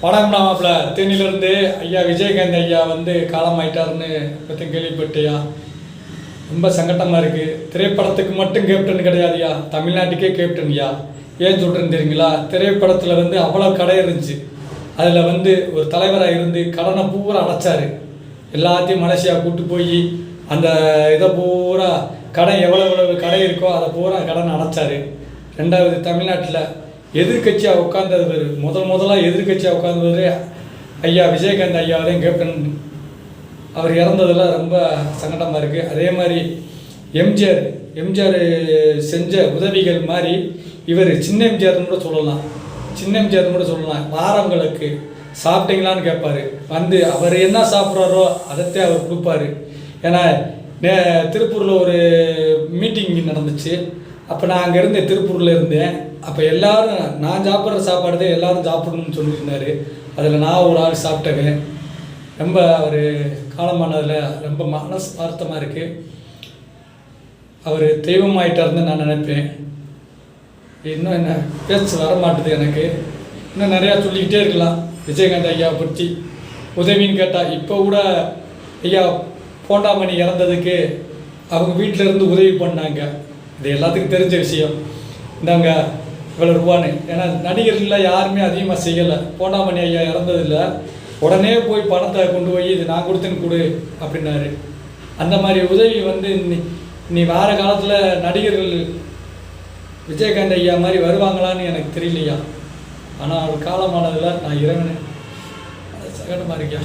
வணக்கம் மாப்பிள்ள தேனியிலிருந்து ஐயா விஜயகாந்த் ஐயா வந்து காலமாயிட்டாருன்னு பற்றி கேள்விப்பட்டியா? ரொம்ப சங்கட்டமாக இருக்குது திரைப்படத்துக்கு மட்டும் கேப்டன் கிடையாதுயா? தமிழ்நாட்டுக்கே கேப்டன்யா ஏன் சொல்கிறேன்னு தெரியுங்களா? திரைப்படத்தில் வந்து அவ்வளோ கடை இருந்துச்சு. அதில் வந்து ஒரு தலைவராக இருந்து கடனை பூரா அடைச்சார். எல்லாத்தையும் மலேசியா கூட்டு போய் அந்த இதை பூரா கடன் எவ்வளோ எவ்வளவு கடை இருக்கோ அதை பூரா கடன் அடைச்சார். ரெண்டாவது தமிழ்நாட்டில் எதிர்க்கட்சியாக உட்கார்ந்தவர் முதல் முதலாக எதிர்க்கட்சியாக உட்கார்ந்தவர் ஐயா விஜயகாந்த் ஐயா தான் கேப்டன் அவர் இறந்ததெல்லாம் ரொம்ப சங்கடமாக இருக்குது அதே மாதிரி எம்ஜிஆர் எம்ஜிஆர் செஞ்ச உதவிகள் மாதிரி இவர் சின்ன எம்ஜிஆர்னு கூட சொல்லலாம். சின்ன எம்ஜிஆர்னு கூட சொல்லலாம். வாரங்களுக்கு சாப்பிட்டீங்களான்னு கேட்பார். வந்து அவர் என்ன சாப்பிட்றாரோ அதைத்தே அவர் கொடுப்பாரு. ஏன்னா நே திருப்பூரில் ஒரு மீட்டிங் நடந்துச்சு. அப்போ நான் அங்கே இருந்தேன் திருப்பூரில் இருந்தேன். அப்போ எல்லாரும் நான் சாப்பிட்ற சாப்பாடு தான் எல்லாரும் சாப்பிடணும்னு சொல்லியிருந்தாரு அதில் நான் ஒரு ஆள் சாப்பிட்டேன் ரொம்ப அவர் காலமானதில் ரொம்ப மனசு வருத்தமாக இருக்குது அவர் தெய்வமாயிட்டார்னு நான் நினைப்பேன். இன்னும் என்ன பேச்சு வரமாட்டுது எனக்கு. இன்னும் நிறையா சொல்லிக்கிட்டே இருக்கலாம். விஜயகாந்த் ஐயாவை பற்றி. உதவின்னு கேட்டால் இப்போ கூட ஐயா போண்டாமணி இறந்ததுக்கு அவங்க வீட்டில் இருந்து உதவி பண்ணாங்க. இது எல்லாத்துக்கும் தெரிஞ்ச விஷயம். இந்தாங்க இவ்வளோ ரூபான்னு ஏன்னா நடிகர்கள் யாருமே அதிகமாக செய்யலை. போண்டாமணி ஐயா இறந்ததில்ல. உடனே போய் பணத்தை கொண்டு போய் இது நான் கொடுத்துன்னு கொடு அப்படின்னாரு. அந்த மாதிரி உதவி வந்து நீ நீ காலத்தில் நடிகர்கள் விஜயகாந்த் ஐயா மாதிரி வருவாங்களான்னு எனக்கு தெரியலையா? ஆனால் அவர் காலமானதில் நான் இறைவனே. சகடமாக இருக்கியா